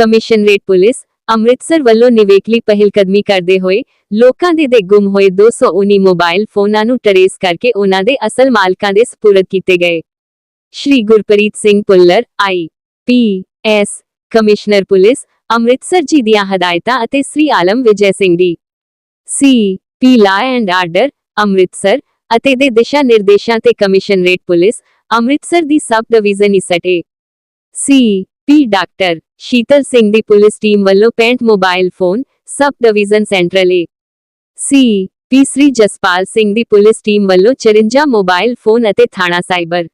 Commissionerate police, Amritsar ਵੱਲੋਂ ਨਿਵੇਕਲੀ ਪਹਿਲਕਦਮੀ ਕਰਦੇ ਹੋਏ ਲੋਕਾਂ ਦੇ ਦੇ ਗੁੰਮ ਹੋਏ 219 ਮੋਬਾਈਲ ਫੋਨਾਂ ਨੂੰ ਟਰੇਸ ਕਰਕੇ ਉਹਨਾਂ ਦੇ ਅਸਲ ਮਾਲਕਾਂ ਦੇ ਸਪੁਰਦ ਕੀਤੇ ਗਏ। Shri Gurpreet Singh Pullar, I P S, commissioner police, Amritsar ji ਦੀਆਂ ਹਦਾਇਤਾਂ ਅਤੇ ਸ੍ਰੀ ਆਲਮ ਵਿਜੈ ਸਿੰਘ ਦੀ। ਸੀ ਪੀ ਲਾ ਐਂਡ ਆਰਡਰ, ਅੰਮ੍ਰਿਤਸਰ ਅਤੇ ਦੇ ਦਿਸ਼ਾ ਨਿਰਦੇਸ਼ਾਂ ਤੇ ਕਮਿਸ਼ਨਰੇਟ ਪੁਲਿਸ, ਅੰਮ੍ਰਿਤਸਰ ਦੀ sub division east C P doctor Sheetal Singh ਦੀ ਪੁਲਿਸ ਟੀਮ ਵੱਲੋਂ 65 mobile phone, sub division central A. C, P Shri Jaspal Singh the police team ਵੱਲੋਂ 54 ਮੋਬਾਈਲ ਫੋਨ ਅਤੇ ਥਾਣਾ cyber.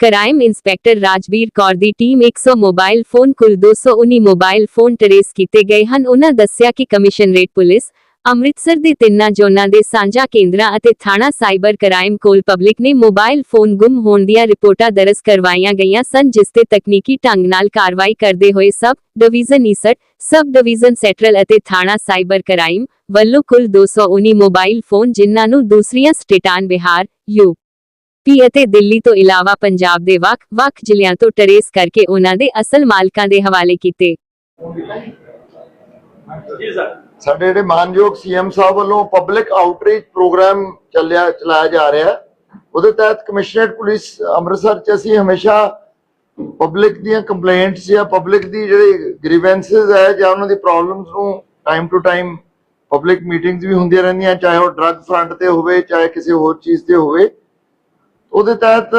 Crime inspector Rajveer Kaur ਦੀ team 100 mobile phone ਕੁੱਲ 219 mobile phone trace ਕੀਤੇ ਗਏ ਹਨ। ਉਹਨਾਂ ਦੱਸਿਆ ਕਿ ਕਮਿਸ਼ਨਰੇਟ ਪੁਲਿਸ ਅੰਮ੍ਰਿਤਸਰ ਦੇ ਤਿੰਨਾਂ ਜ਼ੋਨਾਂ ਦੇ ਸਾਂਝਾ ਕੇਂਦਰਾਂ ਅਤੇ ਥਾਣਾ ਸਾਈਬਰ ਕ੍ਰਾਈਮ ਕੋਲ ਪਬਲਿਕ ਨੇ ਮੋਬਾਈਲ ਫੋਨ ਗੁੰਮ ਹੋਣ ਦੀਆਂ ਰਿਪੋਰਟਾਂ ਦਰਜ ਕਰਵਾਈਆਂ ਗਈਆਂ ਸਨ, ਜਿਸ ਤੇ ਤਕਨੀਕੀ ਢੰਗ ਨਾਲ ਕਾਰਵਾਈ ਕਰਦੇ ਹੋਏ sub division east, sub division central ਅਤੇ ਥਾਣਾ ਸਾਈਬਰ ਕ੍ਰਾਈਮ ਵੱਲੋਂ ਕੁੱਲ 219 ਮੋਬਾਈਲ ਫੋਨ, ਜਿਨ੍ਹਾਂ ਨੂੰ ਦੂਸਰੀਆਂ ਸਟੇਟਾਂ ਬਿਹਾਰ, ਯੂ ਪੀ ਅਤੇ ਦਿੱਲੀ ਤੋਂ ਇਲਾਵਾ ਪੰਜਾਬ ਦੇ ਵੱਖ-ਵੱਖ ਜ਼ਿਲ੍ਹਿਆਂ ਤੋਂ ਟਰੇਸ ਕਰਕੇ ਉਹਨਾਂ ਦੇ ਅਸਲ ਮਾਲਕਾਂ ਦੇ ਹਵਾਲੇ ਕੀਤੇ। ਜੀ ਸਰ। ਸਾਡੇ ਜਿਹੜੇ ਮਾਨਯੋਗ ਸੀਐਮ ਸਾਹਿਬ ਵੱਲੋਂ ਪਬਲਿਕ ਆਊਟਰੀਚ ਪ੍ਰੋਗਰਾਮ ਚੱਲਿਆ, ਚਲਾਇਆ ਜਾ ਰਿਹਾ ਉਹਦੇ ਤਹਿਤ ਕਮਿਸ਼ਨਰੇਟ ਪੁਲਿਸ ਅੰਮ੍ਰਿਤਸਰ ਚ ਅਸੀਂ ਹਮੇਸ਼ਾ ਪਬਲਿਕ ਦੀਆਂ ਕੰਪਲੇਂਟਸ ਜਾਂ ਪਬਲਿਕ ਦੀ ਜਿਹੜੀ ਗ੍ਰੀਵੈਂਸਸ ਹੈ ਜਾਂ ਉਹਨਾਂ ਦੀ ਪ੍ਰੋਬਲਮਸ ਨੂੰ time to time public meetings ਵੀ ਹੁੰਦੀਆਂ ਰਹਿੰਦੀਆਂ, ਚਾਹੇ ਉਹ ਡਰੱਗ ਫਰੰਟ ਤੇ ਹੋਵੇ, ਚਾਹੇ ਕਿਸੇ ਹੋਰ ਚੀਜ਼ ਤੇ ਹੋਵੇ। ਉਹਦੇ ਤਹਿਤ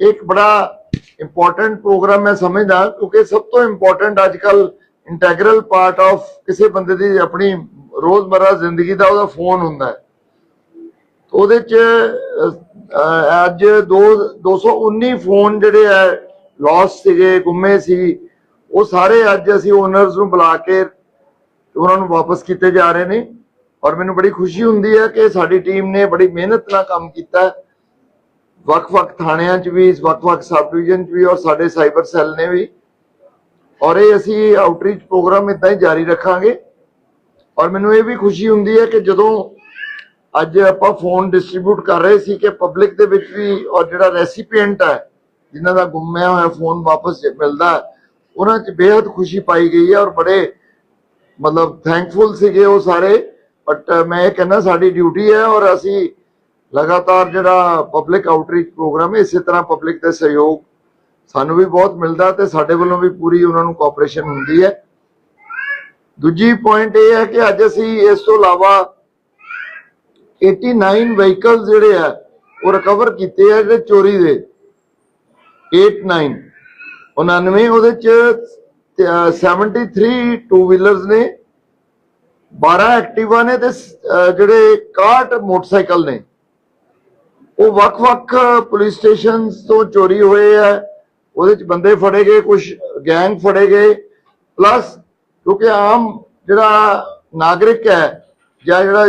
ਇੱਕ ਬੜਾ ਇੰਪੋਰਟੈਂਟ ਪ੍ਰੋਗਰਾਮ ਮੈਂ ਸਮਝਦਾ, ਕਿਉਂਕਿ ਸਭ ਤੋਂ ਇੰਪੋਰਟੈਂਟ ਅੱਜਕੱਲ ਇੰਟੈਗਰਲ ਪਾਰਟ ਆਫ ਕਿਸੇ ਬੰਦੇ ਦੀ ਆਪਣੀ ਰੋਜ਼ਮਰਰਾ ਜ਼ਿੰਦਗੀ ਦਾ ਉਹਦਾ ਫੋਨ ਹੁੰਦਾ ਹੈ। ਉਹਦੇ ਚ ਅੱਜ ਦੋ 219 ਫੋਨ ਜਿਹੜੇ ਆ ਲਾਸ ਸੀਗੇ, ਗੁੰਮੇ ਸੀ, ਉਹ ਸਾਰੇ ਅੱਜ ਅਸੀਂ ਓਨਰਸ ਨੂੰ ਬੁਲਾ ਕੇ ਉਹਨਾਂ ਨੂੰ ਵਾਪਸ ਕੀਤੇ ਜਾ ਰਹੇ ਨੇ। ਔਰ ਮੈਨੂੰ ਬੜੀ ਖੁਸ਼ੀ ਹੁੰਦੀ ਹੈ ਕਿ ਸਾਡੀ ਟੀਮ ਨੇ ਬੜੀ ਮਿਹਨਤ ਨਾਲ ਕੰਮ ਕੀਤਾ ਵੱਖ-ਵੱਖ ਥਾਣਿਆਂ 'ਚ ਵੀ, ਵੱਖ-ਵੱਖ ਸਬ ਡਿਵੀਜ਼ਨ 'ਚ ਵੀ, ਔਰ ਸਾਡੇ ਸਾਈਬਰ ਸੈੱਲ ਨੇ ਵੀ। ਔਰ ਇਹ ਅਸੀਂ ਆਊਟਰੀਚ ਪ੍ਰੋਗਰਾਮ ਇਦਾਂ ਹੀ ਜਾਰੀ ਰੱਖਾਂਗੇ। ਔਰ ਮੈਨੂੰ ਇਹ ਵੀ ਖੁਸ਼ੀ ਹੁੰਦੀ ਹੈ ਕਿ ਜਦੋਂ ਅੱਜ ਆਪਾਂ ਫੋਨ ਡਿਸਟ੍ਰੀਬਿਊਟ ਕਰ ਰਹੇ ਸੀ ਕਿ ਪਬਲਿਕ ਦੇ ਵਿੱਚ ਵੀ ਔਰ ਜਿਹੜਾ ਰੈਸੀਪੀਐਂਟ ਹੈ ਜਿਨ੍ਹਾਂ ਦਾ ਗੁੰਮਿਆ ਹੋਇਆ ਫੋਨ ਵਾਪਸ ਮਿਲਦਾ ਹੈ, ਉਹਨਾਂ 'ਚ ਬੇहद ਖੁਸ਼ੀ ਪਾਈ ਗਈ ਹੈ ਔਰ ਬੜੇ ਮਤਲਬ ਥੈਂਕਫੁਲ ਸੀਗੇ ਉਹ ਸਾਰੇ। ਬਟ ਮੈਂ ਇਹ ਕਹਿੰਦਾ ਸਾਡੀ ਡਿਊਟੀ ਹੈ ਔਰ ਅਸੀਂ ਲਗਾਤਾਰ ਜਿਹੜਾ ਪਬਲਿਕ ਆਊਟਰੀਚ ਪ੍ਰੋਗਰਾਮ ਹੈ ਇਸੇ ਤਰ੍ਹਾਂ ਪਬਲਿਕ ਦਾ ਸਹਿਯੋਗ ਸਾਨੂੰ ਵੀ ਬਹੁਤ ਮਿਲਦਾ ਤੇ ਸਾਡੇ ਵੱਲੋਂ ਵੀ ਪੂਰੀ ਉਹਨਾਂ ਨੂੰ ਕੋਆਪਰੇਸ਼ਨ ਹੁੰਦੀ ਹੈ। ਦੂਜੀ ਪੁਆਇੰਟ ਇਹ ਹੈ ਕਿ ਅੱਜ ਅਸੀਂ ਇਸ ਤੋਂ ਇਲਾਵਾ 89 ਵਹੀਕਲਸ ਜਿਹੜੇ ਆ, ਉਹ ਰਿਕਵਰ ਕੀਤੇ ਆ ਜਿਹੜੇ ਚੋਰੀ ਦੇ। 89 99 ਉਹਦੇ ਚ 73 ਟੂ ਵੀਲਰਸ ਨੇ 12 ਐਕਟਿਵਾ ਨੇ ਤੇ ਜਿਹੜੇ 61 ਮੋਟਰਸਾਈਕਲ ਨੇ। ਉਹ ਵੱਖ-ਵੱਖ ਪੁਲਿਸ ਸਟੇਸ਼ਨਸ ਤੋਂ ਚੋਰੀ ਹੋਏ ਆ। ਉਹਦੇ ਚ ਬੰਦੇ ਫੜੇ ਗਏ ਕੁਝ ਗੈਂਗ ਫੜੇ ਗਏ ਪਲੱਸ ਕਿਉਂਕਿ ਆਮ ਜਿਹੜਾ ਨਾਗਰਿਕ ਹੈ ਜਾਂ ਜਿਹੜਾ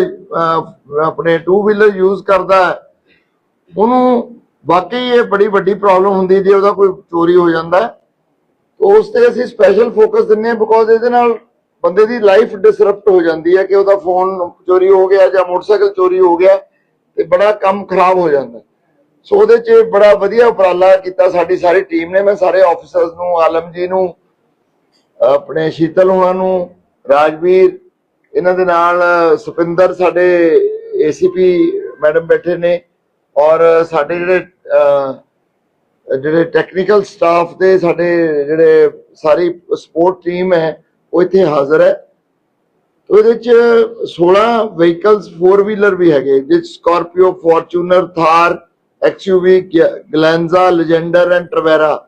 ਆਪਣੇ ਟੂ ਵੀਲਰ ਯੂਜ਼ ਕਰਦਾ ਹੈ, ਉਹਨੂੰ ਵਾਕਈ ਇਹ ਬੜੀ ਵੱਡੀ ਪ੍ਰੋਬਲਮ ਹੁੰਦੀ ਜੇ ਉਹਦਾ ਕੋਈ ਚੋਰੀ ਹੋ ਜਾਂਦਾ ਤਾਂ ਉਸ ਤੇ ਅਸੀਂ ਸਪੈਸ਼ਲ ਫੋਕਸ ਦਿੰਨੇ ਆ ਬਿਕੋਜ਼ ਇਹਦੇ ਨਾਲ ਬੰਦੇ ਦੀ ਲਾਈਫ ਡਿਸਰਪਟ ਹੋ ਜਾਂਦੀ ਹੈ ਕਿ ਉਹਦਾ ਫੋਨ ਚੋਰੀ ਹੋ ਗਿਆ ਜਾਂ ਮੋਟਰਸਾਈਕਲ ਚੋਰੀ ਹੋ ਗਿਆ ਤੇ ਬੜਾ ਕੰਮ ਖਰਾਬ ਹੋ ਜਾਂਦਾ ਸੋ ਉਹਦੇ 'ਚ ਬੜਾ ਵਧੀਆ ਉਪਰਾਲਾ ਕੀਤਾ ਸਾਡੀ ਸਾਰੀ ਟੀਮ ਨੇ। ਮੈਂ ਸਾਰੇ ਆਫੀਸਰਸ ਨੂੰ, ਆਲਮ ਜੀ ਨੂੰ, ਆਪਣੇ ਸ਼ੀਤਲ ਉਹਨਾਂ ਨੂੰ, ਰਾਜਵੀਰ, ਇਹਨਾਂ ਦੇ ਨਾਲ ਸੁਪਿੰਦਰ ਸਾਡੇ ਏਸੀਪੀ ਮੈਡਮ ਬੈਠੇ ਨੇ ਔਰ ਸਾਡੇ ਜਿਹੜੇ ਜਿਹੜੇ ਟੈਕਨੀਕਲ ਸਟਾਫ ਦੇ ਸਾਡੇ ਜਿਹੜੇ ਸਾਰੀ ਸਪੋਰਟ ਟੀਮ ਹੈ, ਉਹ ਇੱਥੇ ਹਾਜ਼ਰ ਹੈ। ਤੇ ਉਹਦੇ ਚ 16 ਵਹੀਕਲਸ 4 ਵੀਲਰ ਵੀ ਹੈਗੇ, ਜਿਸ Scorpio Fortuner Thar XUV Glanza Legender and Tavera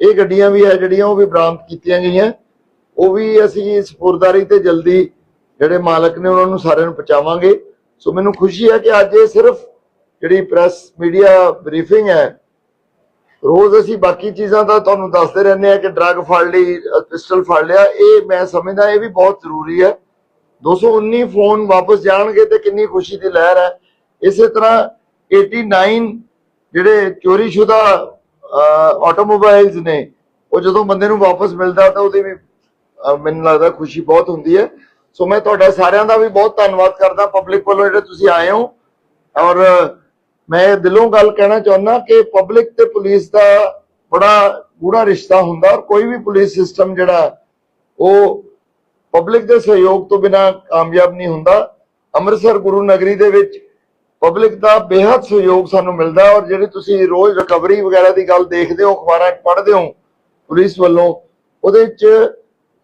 ਇਹ ਗੱਡੀਆਂ ਵੀ ਹੈ ਜਿਹੜੀਆਂ, ਉਹ ਵੀ ਬਰਾਮਦ ਕੀਤੀਆਂ ਗਈਆਂ। ਉਹ ਵੀ ਅਸੀਂ ਸਪੁਰਦਾਰੀ ਤੇ ਜਲਦੀ ਜਿਹੜੇ ਮਾਲਕ ਨੇ, ਉਹਨਾਂ ਨੂੰ ਸਾਰਿਆਂ ਨੂੰ ਪਹੁੰਚਾਵਾਂਗੇ। ਸੋ ਮੈਨੂੰ ਖੁਸ਼ੀ ਹੈ ਕਿ ਅੱਜ ਇਹ ਸਿਰਫ ਜਿਹੜੀ ਪ੍ਰੈਸ ਮੀਡੀਆ ਬਰੀਫਿੰਗ ਹੈ, ਰੋਜ਼ ਅਸੀਂ ਬਾਕੀ ਚੀਜ਼ਾਂ ਦਾ ਤੁਹਾਨੂੰ ਦੱਸਦੇ ਰਹਿੰਦੇ ਆ ਕਿ ਡਰੱਗ ਫੜ ਲਈ, ਪਿਸਟਲ ਫੜ ਲਿਆ। ਇਹ ਮੈਂ ਸਮਝਦਾ, ਇਹ ਵੀ ਬਹੁਤ ਜ਼ਰੂਰੀ ਹੈ। 219 ਫੋਨ ਵਾਪਸ ਜਾਣਗੇ ਤੇ ਕਿੰਨੀ ਖੁਸ਼ੀ ਦੀ ਲਹਿਰ ਹੈ। ਇਸੇ ਤਰ੍ਹਾਂ 89 ਜਿਹੜੇ ਚੋਰੀशुदा ਆਟੋਮੋਬਾਈਲਸ ਨੇ, ਉਹ ਜਦੋਂ ਬੰਦੇ ਨੂੰ ਵਾਪਸ ਮਿਲਦਾ ਤਾਂ ਉਹਦੀ ਵੀ ਮੈਨੂੰ ਲੱਗਦਾ ਖੁਸ਼ੀ ਬਹੁਤ ਹੁੰਦੀ ਹੈ। ਸੋ ਮੈਂ ਤੁਹਾਡਾ ਸਾਰਿਆਂ ਦਾ ਵੀ ਬਹੁਤ ਧੰਨਵਾਦ ਕਰਦਾ ਪਬਲਿਕ ਵੱਲੋਂ ਜਿਹੜੇ ਤੁਸੀਂ ਆਏ ਹੋ। ਔਰ ਮੈਂ ਦਿਲੋਂ ਗੱਲ ਕਹਿਣਾ ਚਾਹੁੰਦਾ ਕਿ ਪਬਲਿਕ ਤੇ ਪੁਲਿਸ ਦਾ ਬੜਾ ਗੂੜਾ ਰਿਸ਼ਤਾ ਹੁੰਦਾ ਔਰ ਕੋਈ ਵੀ ਪੁਲਿਸ ਸਿਸਟਮ ਜਿਹੜਾ, ਉਹ ਪਬਲਿਕ ਦੇ ਸਹਿਯੋਗ ਤੋਂ ਬਿਨਾ ਕਾਮਯਾਬ ਨਹੀਂ ਹੁੰਦਾ। ਅੰਮ੍ਰਿਤਸਰ ਗੁਰੂ ਨਗਰੀ ਦੇ ਵਿੱਚ ਪਬਲਿਕ ਦਾ ਬੇਹੱਦ ਸਹਿਯੋਗ ਸਾਨੂੰ ਮਿਲਦਾ ਹੈ ਔਰ ਜਿਹੜੇ ਤੁਸੀਂ ਰੋਜ਼ ਰਿਕਵਰੀ ਵਗੈਰਾ ਦੀ ਗੱਲ ਦੇਖਦੇ ਹੋ, ਅਖਬਾਰਾਂ 'ਚ ਪੜ੍ਹਦੇ ਹੋ, ਪੁਲਿਸ ਵੱਲੋਂ, ਉਹਦੇ 'ਚ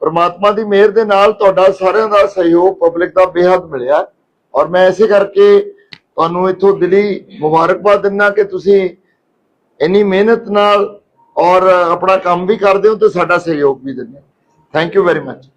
ਪ੍ਰਮਾਤਮਾ ਦੀ ਮਿਹਰ ਦੇ ਨਾਲ ਤੁਹਾਡਾ ਸਾਰਿਆਂ ਦਾ ਸਹਿਯੋਗ ਪਬਲਿਕ ਦਾ ਬੇਹੱਦ ਮਿਲਿਆ ਔਰ ਮੈਂ ਇਸੇ ਕਰਕੇ ਤੁਹਾਨੂੰ ਇਥੋਂ ਦਿਲੀ ਮੁਬਾਰਕਬਾਦ ਦਿੰਦਾ ਕਿ ਤੁਸੀਂ ਇੰਨੀ ਮਿਹਨਤ ਨਾਲ ਔਰ ਆਪਣਾ ਕੰਮ ਵੀ ਕਰਦੇ ਹੋ ਤੇ ਸਾਡਾ ਸਹਿਯੋਗ ਵੀ ਦਿੰਦੇ ਥੈਂਕ ਯੂ ਵੈਰੀ ਮਚ